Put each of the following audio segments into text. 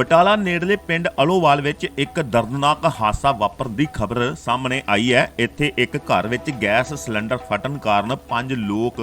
ਬਟਾਲਾ ਨੇੜਲੇ ਪਿੰਡ ਅਲੋਵਾਲ ਵਿੱਚ ਇੱਕ ਦਰਦਨਾਕ ਹਾਦਸਾ ਵਾਪਰਨ ਦੀ ਖਬਰ ਸਾਹਮਣੇ ਆਈ ਹੈ। ਇੱਥੇ ਇੱਕ ਘਰ ਵਿੱਚ ਗੈਸ ਸਿਲੰਡਰ ਫਟਣ ਕਾਰਨ ਪੰਜ ਲੋਕ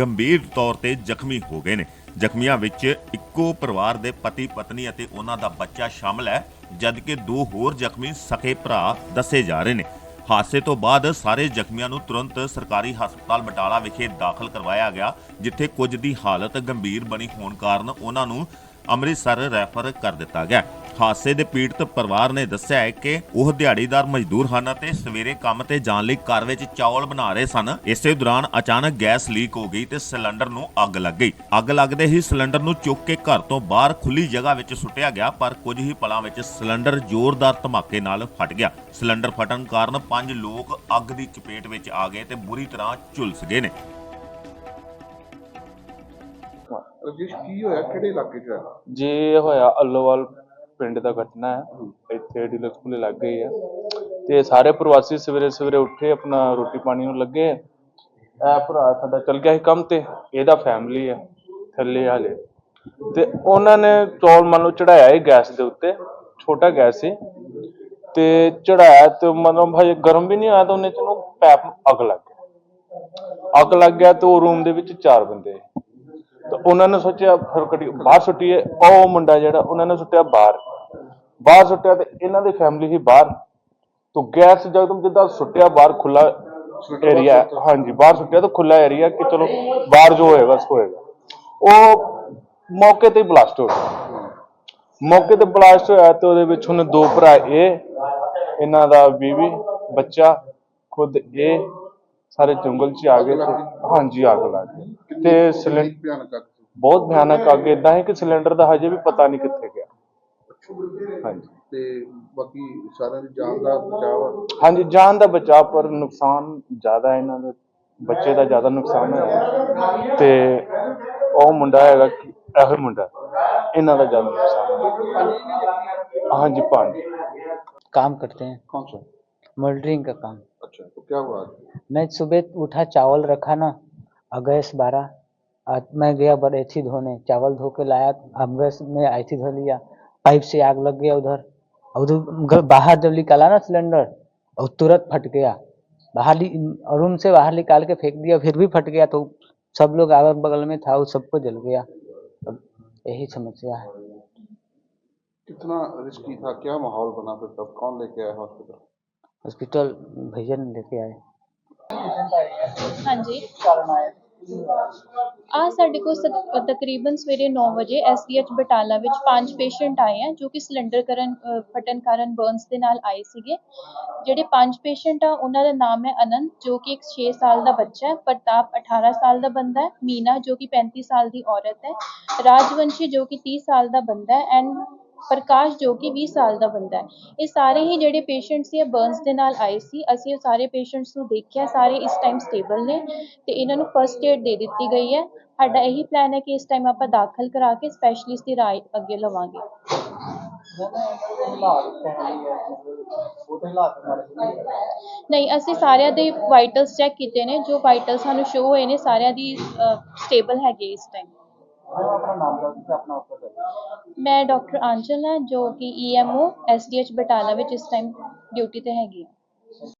ਗੰਭੀਰ ਤੌਰ ਤੇ ਜ਼ਖਮੀ ਹੋ ਗਏ ਨੇ। ਜ਼ਖਮੀਆਂ ਵਿੱਚ ਇੱਕੋ ਪਰਿਵਾਰ ਦੇ ਪਤੀ, ਪਤਨੀ ਅਤੇ ਉਹਨਾਂ ਦਾ ਬੱਚਾ ਸ਼ਾਮਲ ਹੈ, ਜਦਕਿ ਦੋ ਹੋਰ ਜ਼ਖਮੀ ਸਕੇ ਭਰਾ ਦੱਸੇ ਜਾ ਰਹੇ ਨੇ। ਹਾਦਸੇ ਤੋਂ ਬਾਅਦ ਸਾਰੇ ਜ਼ਖਮੀਆਂ ਨੂੰ ਤੁਰੰਤ ਸਰਕਾਰੀ ਹਸਪਤਾਲ ਬਟਾਲਾ ਵਿਖੇ ਦਾਖਲ ਕਰਵਾਇਆ ਗਿਆ, ਜਿੱਥੇ ਕੁਝ ਦੀ ਹਾਲਤ ਗੰਭੀਰ ਬਣੀ ਹੋਣ ਕਾਰਨ ਉਹਨਾਂ ਨੂੰ ਅੰਮ੍ਰਿਤਸਰ ਰੈਫਰ ਕਰ ਦਿੱਤਾ ਗਿਆ। ਹਾਦਸੇ ਦੇ ਪੀੜਤ ਪਰਿਵਾਰ ਨੇ ਦੱਸਿਆ ਹੈ ਕਿ ਉਹ ਦਿਹਾੜੀਦਾਰ ਮਜ਼ਦੂਰ ਹਨ ਅਤੇ ਸਵੇਰੇ ਕੰਮ ਤੇ ਜਾਣ ਲਈ ਘਰ ਵਿੱਚ ਚਾਵਲ ਬਣਾ ਰਹੇ ਸਨ। ਇਸੇ ਦੌਰਾਨ ਅਚਾਨਕ ਗੈਸ ਲੀਕ ਹੋ ਗਈ ਤੇ ਸਿਲੰਡਰ ਨੂੰ ਅੱਗ ਲੱਗ ਗਈ। ਅੱਗ ਲੱਗਦੇ ਹੀ ਸਿਲੰਡਰ ਨੂੰ ਚੁੱਕ ਕੇ ਘਰ ਤੋਂ ਬਾਹਰ ਖੁੱਲੀ ਜਗ੍ਹਾ ਵਿੱਚ ਸੁੱਟਿਆ ਗਿਆ, ਪਰ ਕੁਝ ਹੀ ਪਲਾਂ ਵਿੱਚ ਸਿਲੰਡਰ ਜ਼ੋਰਦਾਰ ਧਮਾਕੇ ਨਾਲ ਫਟ ਗਿਆ। ਸਿਲੰਡਰ ਫਟਣ ਕਾਰਨ ਪੰਜ ਲੋਕ ਅੱਗ ਦੀ ਚਪੇਟ ਵਿੱਚ ਆ ਗਏ ਤੇ ਬੁਰੀ ਤਰ੍ਹਾਂ ਝੁਲਸ ਗਏ ਨੇ। ਰਜੇਸ਼, ਕੀ ਹੋਇਆ? ਕਿਹੜੇ ਇਲਾਕੇ 'ਚ ਹੋਇਆ ਜੀ, ਇਹ ਹੋਇਆ ਅੱਲੋਵਾਲ ਪਿੰਡ ਦਾ ਘਟਨਾ ਹੈ। ਇੱਥੇ ਡੀਲਕਸ ਪੁਲੇ ਲੱਗ ਗਈ ਹੈ ਤੇ ਸਾਰੇ ਪ੍ਰਵਾਸੀ ਸਵੇਰੇ ਸਵੇਰੇ ਉੱਠੇ, ਆਪਣਾ ਰੋਟੀ ਪਾਣੀ ਨੂੰ ਲੱਗੇ। ਇਹ ਭਰਾ ਸਾਡਾ ਚਲ ਗਿਆ ਸੀ ਕੰਮ ਤੇ, ਇਹਦਾ ਫੈਮਿਲੀ ਹੈ ਥੱਲੇ ਹਾਲੇ। ਤੇ ਉਹਨਾਂ ਨੇ ਚੌਲ ਮੰਨ ਲਓ ਚੜਾਇਆ ਹੀ ਗੈਸ ਦੇ ਉੱਤੇ, ਛੋਟਾ ਗੈਸ ਸੀ। ਤੇ ਚੜਾਇਆ ਤੇ ਮਤਲਬ ਹਜੇ ਗਰਮ ਵੀ ਨਹੀਂ ਹੋਇਆ ਤਾਂ ਉਹਨੇ ਚਲੋ ਪੈਪ ਅੱਗ ਲੱਗ ਗਿਆ ਅੱਗ ਲੱਗ ਗਿਆ ਤੇ ਉਹ ਰੂਮ ਦੇ ਵਿੱਚ ਚਾਰ ਬੰਦੇ ਤਾਂ ਉਹਨਾਂ ਨੇ ਸੋਚਿਆ ਫਿਰ ਕੱਢੀ ਬਾਹਰ ਸੁੱਟੀਏ ਉਹ ਮੁੰਡਾ ਜਿਹੜਾ ਉਹਨਾਂ ਨੇ ਸੁੱਟਿਆ ਬਾਹਰ। ਬਾਹਰ ਸੁੱਟਿਆ ਤੇ ਇਹਨਾਂ ਦੀ ਫੈਮਿਲੀ ਹੀ ਬਾਹਰ। ਤੋਂ ਗੈਸ ਜਗਦਮ ਜਿੱਦਾਂ ਸੁੱਟਿਆ ਬਾਹਰ ਖੁੱਲਾ ਏਰੀਆ ਹਾਂਜੀ, ਬਾਹਰ ਸੁੱਟਿਆ ਤਾਂ ਖੁੱਲਾ ਏਰੀਆ ਕਿ ਚਲੋ ਬਾਹਰ ਜੋ ਹੋਏਗਾ, ਸੋ ਹੋਏਗਾ। ਉਹ ਮੌਕੇ ਤੇ ਬਲਾਸਟ ਹੋ ਗਿਆ। ਮੌਕੇ ਤੇ ਬਲਾਸਟ ਹੋਇਆ ਤੇ ਉਹਦੇ ਵਿੱਚ ਹੁਣ ਦੋ ਭਰਾ ਇਹ ਇਹਨਾਂ ਦਾ ਬੀਵੀ, ਬੱਚਾ, ਖੁਦ ਇਹ ਸਾਰੇ ਜੰਗਲ 'ਚ ਆ ਗਏ ਹਾਂਜੀ ਅੱਗ ਲੱਗ ਗਈ ਤੇ ਸਿਲੰਡਰ ਭਿਆਨਕ ਅੱਗ ਸੀ। ਬਹੁਤ ਭਿਆਨਕ ਅੱਗ ਇਦਾਂ ਹੈ ਕਿ ਸਿਲੰਡਰ ਦਾ ਹਜੇ ਵੀ ਪਤਾ ਨਹੀਂ ਕਿੱਥੇ ਗਿਆ ਹਾਂਜੀ ਤੇ ਬਾਕੀ ਸਾਰਿਆਂ ਦੀ ਜਾਨ ਦਾ ਬਚਾਅ ਵਾ। ਹਾਂਜੀ ਜਾਨ ਦਾ ਬਚਾਅ ਪਰ ਨੁਕਸਾਨ ਜ਼ਿਆਦਾ ਹੈ ਇਹਨਾਂ ਦੇ ਬੱਚੇ ਦਾ ਜ਼ਿਆਦਾ ਨੁਕਸਾਨ ਹੋਇਆ ਤੇ ਉਹ ਮੁੰਡਾ ਹੈਗਾ ਕਿ ਇਹੋ ਹੀ ਮੁੰਡਾ ਇਹਨਾਂ ਦਾ ਜ਼ਿਆਦਾ ਨੁਕਸਾਨ ਹੋਇਆ ਹਾਂਜੀ ਪੰਜ काम करते हैं कौन सा मोल्डरिंग का काम अच्छा तो क्या हुआ आज? मैं सुबह उठा चावल रखा ना और गैस बारह मैं गया बड़ेथी धोने चावल धो के लाया अब गैस में ऐथी धो लिया पाइप से आग लग गया उधर। उधर बाहर जब निकाला ना सिलेंडर और तुरंत फट गया। बाहर रूम से बाहर निकाल के फेंक दिया फिर भी फट गया तो सब लोग अगल बगल में था वो सबको जल गया। यही समस्या है। कितना रिस्की था? क्या माहौल बना फिर तब? कौन लेके आया हॉस्पिटल? हॉस्पिटल भैया ने लेके आए ਹਾਂਜੀ। ਆ ਸਾਡੇ ਕੋਲ ਤਕਰੀਬਨ ਸਵੇਰੇ 9 ਵਜੇ ਐਸਡੀਐਚ ਬਟਾਲਾ ਵਿੱਚ ਪੰਜ ਪੇਸ਼ੈਂਟ ਆਏ ਆ ਜੋ ਕਿ ਸਿਲੰਡਰ ਕਰਨ ਅ, ਫਟਣ ਕਾਰਨ ਬਰਨਸ ਦੇ ਨਾਲ ਆਏ ਸੀਗੇ। ਜਿਹੜੇ ਪੰਜ ਪੇਸ਼ੈਂਟ ਆ ਉਹਨਾਂ ਦਾ ਨਾਮ ਹੈ ਅਨੰਤ ਜੋ ਕਿ ਇੱਕ 6 ਸਾਲ ਦਾ ਬੱਚਾ ਹੈ ਪ੍ਰਤਾਪ 18 ਸਾਲ ਦਾ ਬੰਦਾ ਹੈ ਮੀਨਾ ਜੋ ਕਿ 35 ਸਾਲ ਦੀ ਔਰਤ ਹੈ ਰਾਜਵੰਸ਼ੀ ਜੋ ਕਿ 30 ਸਾਲ ਦਾ ਬੰਦਾ ਹੈ ਐਂਡ ਪ੍ਰਕਾਸ਼ ਜੋ ਕਿ 20 ਸਾਲ ਦਾ ਬੰਦਾ ਹੈ। ਇਹ ਸਾਰੇ ਹੀ ਜਿਹੜੇ ਪੇਸ਼ੈਂਟਸ ਸੀ, ਇਹ ਬਰਨਸ ਦੇ ਨਾਲ ਆਏ ਸੀ। ਅਸੀਂ ਉਹ ਸਾਰੇ ਪੇਸ਼ੈਂਟਸ ਨੂੰ ਦੇਖਿਆ, ਸਾਰੇ ਇਸ ਟਾਈਮ ਸਟੇਬਲ ਨੇ ਤੇ ਇਹਨਾਂ ਨੂੰ ਫਰਸਟ ਏਡ ਦੇ ਦਿੱਤੀ ਗਈ ਹੈ। ਸਾਡਾ ਇਹੀ ਪਲਾਨ ਹੈ ਕਿ ਇਸ ਟਾਈਮ ਆਪਾਂ ਦਾਖਲ ਕਰਾ ਕੇ ਸਪੈਸ਼ਲਿਸਟ ਦੀ ਰਾਏ ਅੱਗੇ ਲਵਾਂਗੇ। ਨਹੀਂ, ਅਸੀਂ ਸਾਰਿਆਂ ਦੇ ਵਾਈਟਲਸ ਚੈੱਕ ਕੀਤੇ ਨੇ। ਜੋ ਵਾਈਟਲ ਸਾਨੂੰ ਸ਼ੋ ਹੋਏ ਨੇ, ਸਾਰਿਆਂ ਦੀ ਸਟੇਬਲ ਹੈਗੇ ਇਸ ਟਾਈਮ ਮੈਂ ਡਾਕਟਰ ਆਂਚਲ ਹਾਂ ਜੋ ਕਿ ਈਐਮਓ ਐਸਡੀਐਚ ਬਟਾਲਾ ਵਿੱਚ ਇਸ ਟਾਈਮ ਡਿਊਟੀ ਤੇ ਹੈਗੀ ਹਾਂ।